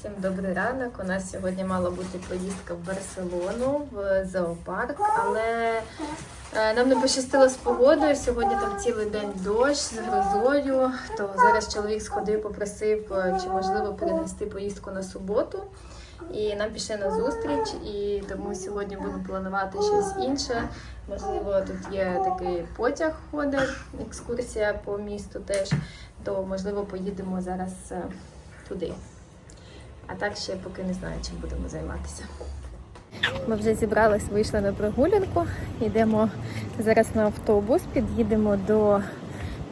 Всім добрий ранок. У нас сьогодні мала бути поїздка в Барселону в зоопарк, але е, нам не пощастило з погодою. Сьогодні там цілий день дощ з грозою. То зараз чоловік сходив, попросив, е, чи можливо перенести поїздку на суботу. І нам пішли на зустріч, і тому сьогодні будемо планувати щось інше. Можливо, тут є такий потяг ходить, екскурсія по місту теж. То можливо поїдемо зараз е, туди. А так ще поки не знаю, чим будемо займатися. Ми вже зібрались, вийшли на прогулянку. Йдемо зараз на автобус, під'їдемо до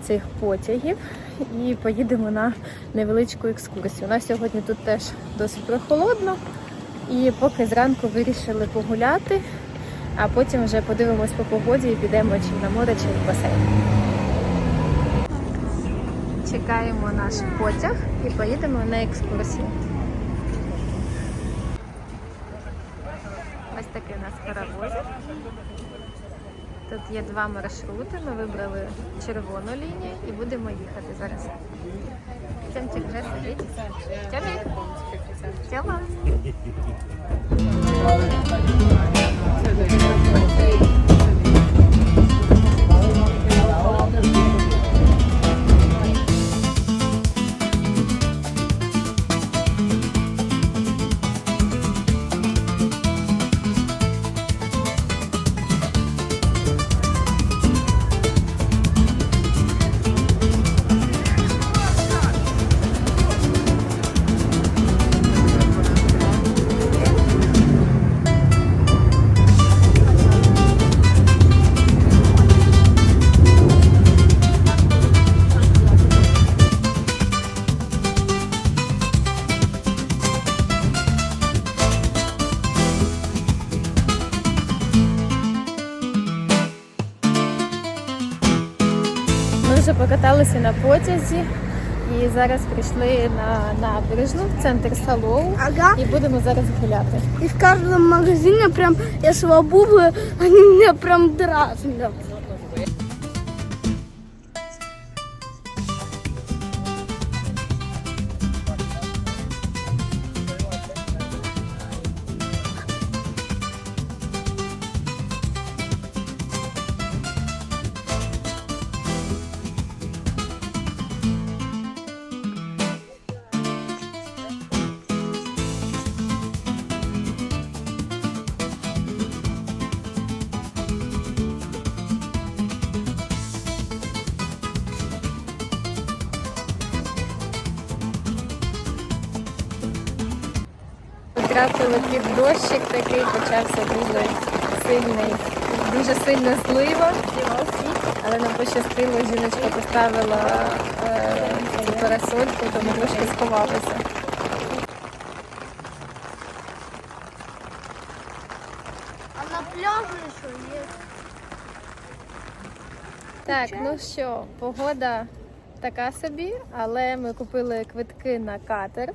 цих потягів і поїдемо на невеличку екскурсію. У нас сьогодні тут теж досить прохолодно. І поки зранку вирішили погуляти, а потім вже подивимось по погоді і підемо чи на море, чи в басейн. Чекаємо наш потяг і поїдемо на екскурсію. Ось такий у нас перевозять. Тут є два маршрути. Ми вибрали червону лінію і будемо їхати зараз. Тямчик вже сидить. Тямик. Тяма. Вже покаталися на потязі і зараз прийшли на набережну в центр Салоу Ага. і будемо зараз гуляти. І в кожному магазині прям я швабубы, вони мене прям дразнят. Потрапили під дощик такий, почався дуже сильний, дуже сильна злива. Але нам пощастило, жіночка поставила е, парасольку, тому трошки сховалися. А на пляже что есть? Так, ну що, погода така собі, але ми купили квитки на катер.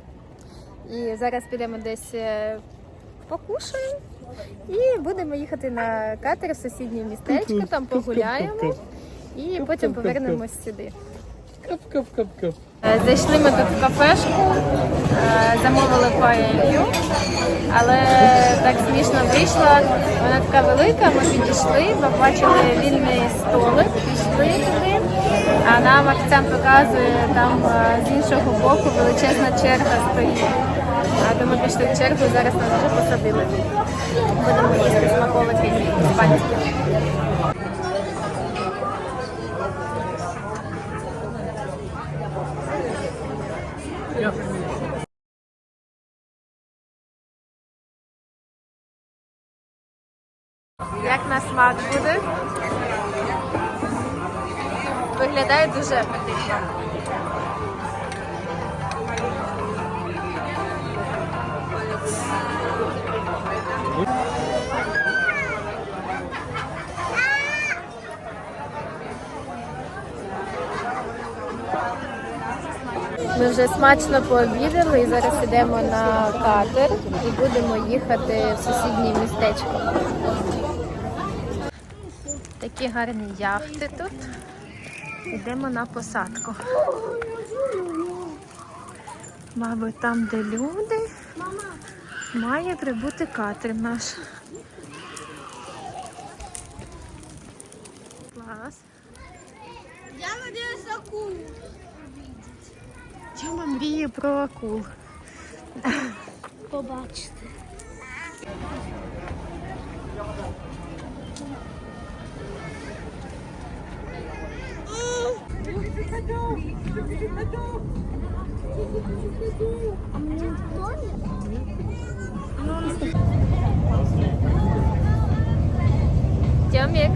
І зараз підемо десь е, покушаємо і будемо їхати на катер в сусіднє містечко, там погуляємо і потім повернемось сюди. Кап-кап-кап-кап. Е, Зайшли ми тут в кафешку, е, замовили паелью, але так смішно вийшла. Вона така велика, ми підійшли, побачили вільний столик, пішли нам офіціант показує, там е, з іншого боку величезна черга стоїть. А ми пішли в чергу, зараз нас вже посадили. Будемо їсти смаколики іспанські. Як на смак буде? Виглядає дуже апетитно. Ми вже смачно пообідали і зараз йдемо на катер і будемо їхати в сусіднє містечко. Такі гарні яхти тут. Йдемо на посадку. Мабуть, там, де люди, має прибути катер наш. Клас. я надеюсь акулу. Тьома мріє про акул. Побачите. Тьомік.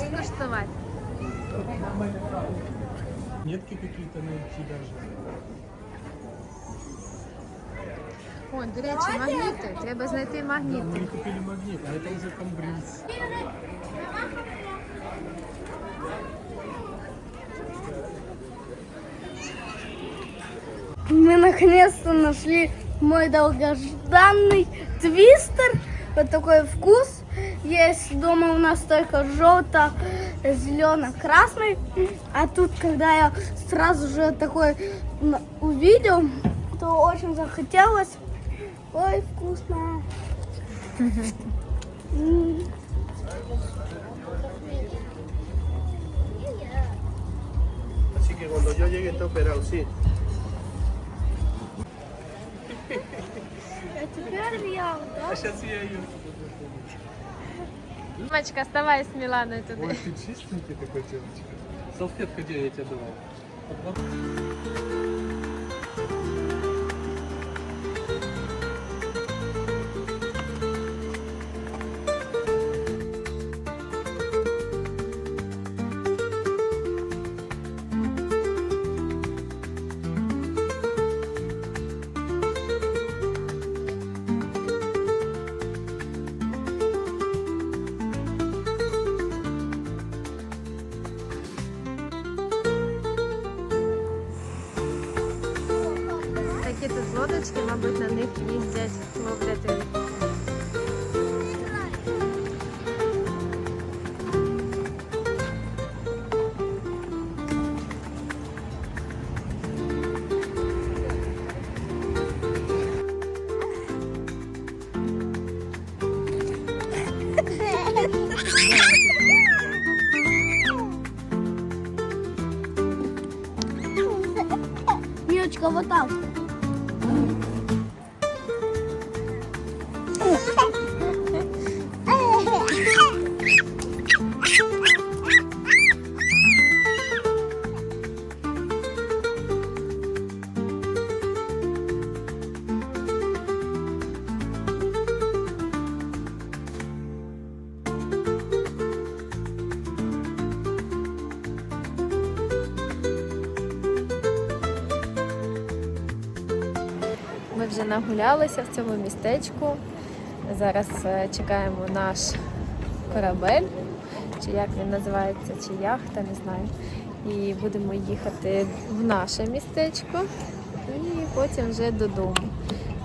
Даш скуштувати? Нетки какие-то найти даже. О, до речі, магніти. Треба знайти магніти. Мы купили магнит, а это уже комбриз. Мы наконец-то нашли мой долгожданный твистер. Вот такой вкус. Есть дома у нас только желто, зелено, красный. А тут, когда я сразу же такой увидел, то очень захотелось. Ой, вкусно. М. Así que cuando yo llegue está operado, sí. А теперь я, да? А сейчас я ее... Мамочка, оставайся с Миланой туда. Ой, ты чистенький такой девочка. Салфетка где я тебе давал? Такі тут лодочки, мабуть, на них їздять ловлять. Вже нагулялися в цьому містечку. Зараз е, чекаємо наш корабель, чи як він називається, чи яхта, не знаю. І будемо їхати в наше містечко і потім вже додому.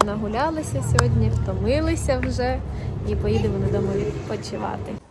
Нагулялися сьогодні, втомилися вже і поїдемо додому відпочивати.